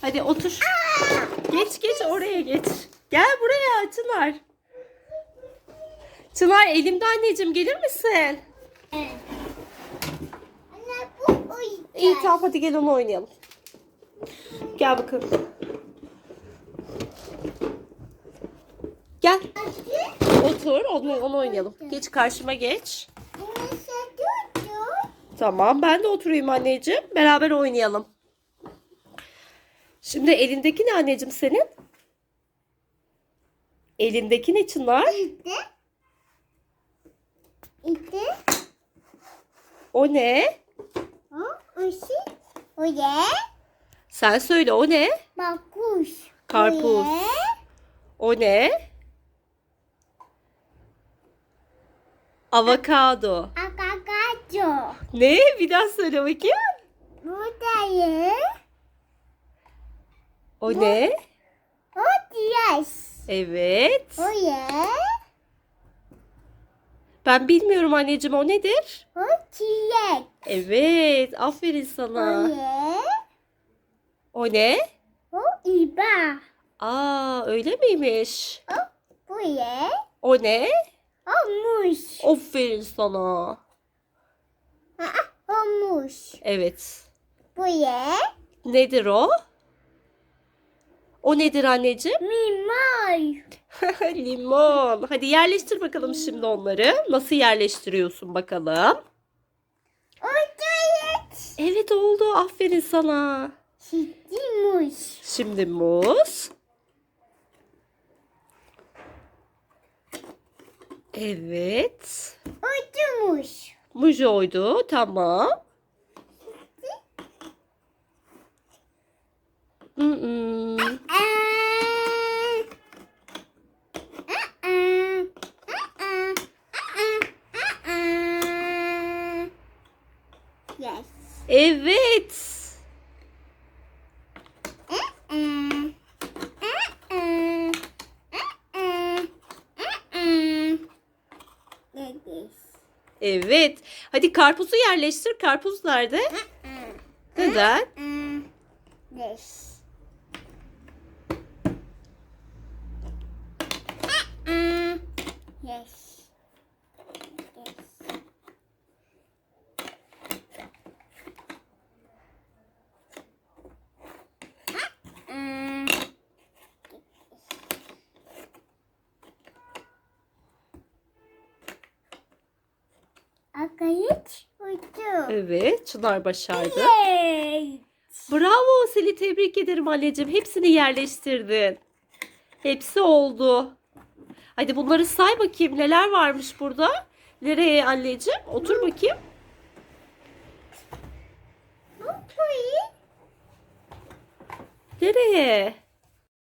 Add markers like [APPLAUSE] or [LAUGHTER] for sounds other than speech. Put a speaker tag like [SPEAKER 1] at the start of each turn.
[SPEAKER 1] Hadi otur. Geç geç oraya geç. Gel buraya Çınar. Çınar elimde anneciğim gelir misin?
[SPEAKER 2] Evet. Anne bu oyuncak.
[SPEAKER 1] İyi tamam hadi gel onu oynayalım. Gel bakalım. Gel otur onu, onu oynayalım. Geç karşıma geç. Tamam ben de oturayım anneciğim. Beraber oynayalım. Şimdi elindeki ne anneciğim senin? Elindeki ne Çınar?
[SPEAKER 2] İşte. İşte.
[SPEAKER 1] O ne?
[SPEAKER 2] O, o şey. O ye.
[SPEAKER 1] Sen söyle o ne?
[SPEAKER 2] Bakuş.
[SPEAKER 1] Karpuz.
[SPEAKER 2] O ye.
[SPEAKER 1] O ne? Avokado.
[SPEAKER 2] Akakacho.
[SPEAKER 1] Ne? Bir daha söyle bakayım.
[SPEAKER 2] Bu da ye.
[SPEAKER 1] O ne?
[SPEAKER 2] O diyez.
[SPEAKER 1] Evet.
[SPEAKER 2] O ye.
[SPEAKER 1] Ben bilmiyorum anneciğim o nedir?
[SPEAKER 2] O çilek.
[SPEAKER 1] Evet. Aferin
[SPEAKER 2] O
[SPEAKER 1] sana.
[SPEAKER 2] ye.
[SPEAKER 1] O ne?
[SPEAKER 2] O iba.
[SPEAKER 1] Aa öyle miymiş?
[SPEAKER 2] O bu ye.
[SPEAKER 1] O ne?
[SPEAKER 2] O muş.
[SPEAKER 1] Aferin sana.
[SPEAKER 2] Aa, o muş.
[SPEAKER 1] Evet.
[SPEAKER 2] Bu ye.
[SPEAKER 1] Nedir o? O nedir anneciğim?
[SPEAKER 2] Mimar. [LAUGHS]
[SPEAKER 1] Limon. Hadi yerleştir bakalım şimdi onları. Nasıl yerleştiriyorsun bakalım?
[SPEAKER 2] O tuvalet.
[SPEAKER 1] Evet oldu. Aferin sana.
[SPEAKER 2] Şimdi muş.
[SPEAKER 1] Şimdi muz. Evet.
[SPEAKER 2] O muş.
[SPEAKER 1] Mujoydu. Tamam. Mm-mm.
[SPEAKER 2] Aa. Aa. Aa. Aa. Aa.
[SPEAKER 1] Evet. Evet. Hadi karpuzu yerleştir. Karpuz nerede? Neden?
[SPEAKER 2] Yes. Yes. Akayıç uçtu.
[SPEAKER 1] Evet. Çınar başardı.
[SPEAKER 2] Yay!
[SPEAKER 1] Bravo. Seni tebrik ederim anneciğim. Hepsini yerleştirdin. Hepsi oldu. Hadi bunları say bakayım. Neler varmış burada? Nereye anneciğim? Otur bakayım.
[SPEAKER 2] Bu kuyu
[SPEAKER 1] Nereye?